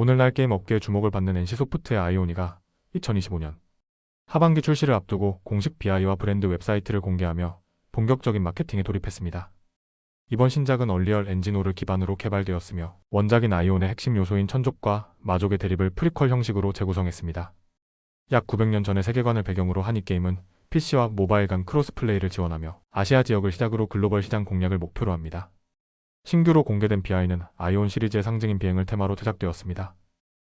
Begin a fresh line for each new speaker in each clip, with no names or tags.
오늘날 게임 업계의 주목을 받는 NC소프트의 아이오니가 2025년 하반기 출시를 앞두고 공식 BI와 브랜드 웹사이트를 공개하며 본격적인 마케팅에 돌입했습니다. 이번 신작은 얼리얼 엔진오를 기반으로 개발되었으며 원작인 아이온의 핵심 요소인 천족과 마족의 대립을 프리퀄 형식으로 재구성했습니다. 약 900년 전의 세계관을 배경으로 한 이 게임은 PC와 모바일 간 크로스 플레이를 지원하며 아시아 지역을 시작으로 글로벌 시장 공략을 목표로 합니다. 신규로 공개된 BI는 아이온 시리즈의 상징인 비행을 테마로 제작되었습니다.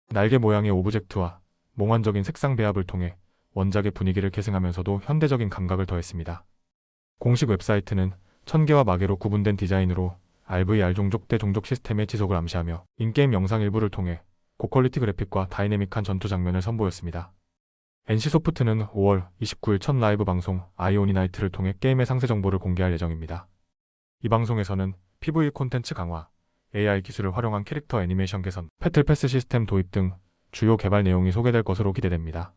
날개 모양의 오브젝트와 몽환적인 색상 배합을 통해 원작의 분위기를 계승하면서도 현대적인 감각을 더했습니다. 공식 웹사이트는 천개와 마개로 구분된 디자인으로 RVR 종족 대 종족 시스템의 지속을 암시하며 인게임 영상 일부를 통해 고퀄리티 그래픽과 다이내믹한 전투 장면을 선보였습니다. NC소프트는 5월 29일 첫 라이브 방송 아이오니 나이트를 통해 게임의 상세 정보를 공개할 예정입니다. 이 방송에서는 PV 콘텐츠 강화, AI 기술을 활용한 캐릭터 애니메이션 개선, 패틀 패스 시스템 도입 등 주요 개발 내용이 소개될 것으로 기대됩니다.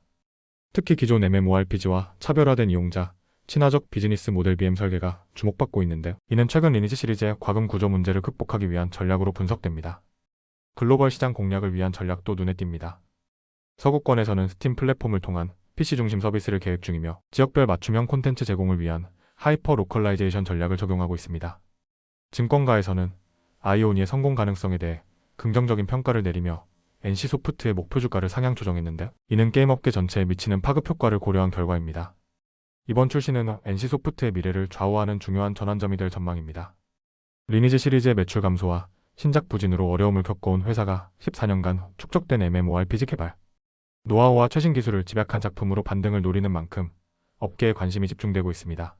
특히 기존 MMORPG와 차별화된 이용자, 친화적 비즈니스 모델 BM 설계가 주목받고 있는데 이는 최근 리니지 시리즈의 과금 구조 문제를 극복하기 위한 전략으로 분석됩니다. 글로벌 시장 공략을 위한 전략도 눈에 띕니다. 서구권에서는 스팀 플랫폼을 통한 PC 중심 서비스를 계획 중이며 지역별 맞춤형 콘텐츠 제공을 위한 하이퍼 로컬라이제이션 전략을 적용하고 있습니다. 증권가에서는 아이오니의 성공 가능성에 대해 긍정적인 평가를 내리며 NC소프트의 목표 주가를 상향 조정했는데 이는 게임업계 전체에 미치는 파급 효과를 고려한 결과입니다. 이번 출시는 NC소프트의 미래를 좌우하는 중요한 전환점이 될 전망입니다. 리니지 시리즈의 매출 감소와 신작 부진으로 어려움을 겪어온 회사가 14년간 축적된 MMORPG 개발, 노하우와 최신 기술을 집약한 작품으로 반등을 노리는 만큼 업계에 관심이 집중되고 있습니다.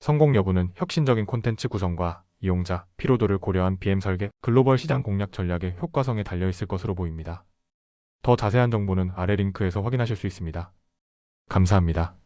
성공 여부는 혁신적인 콘텐츠 구성과 이용자, 피로도를 고려한 BM 설계, 글로벌 시장 공략 전략의 효과성에 달려 있을 것으로 보입니다. 더 자세한 정보는 아래 링크에서 확인하실 수 있습니다. 감사합니다.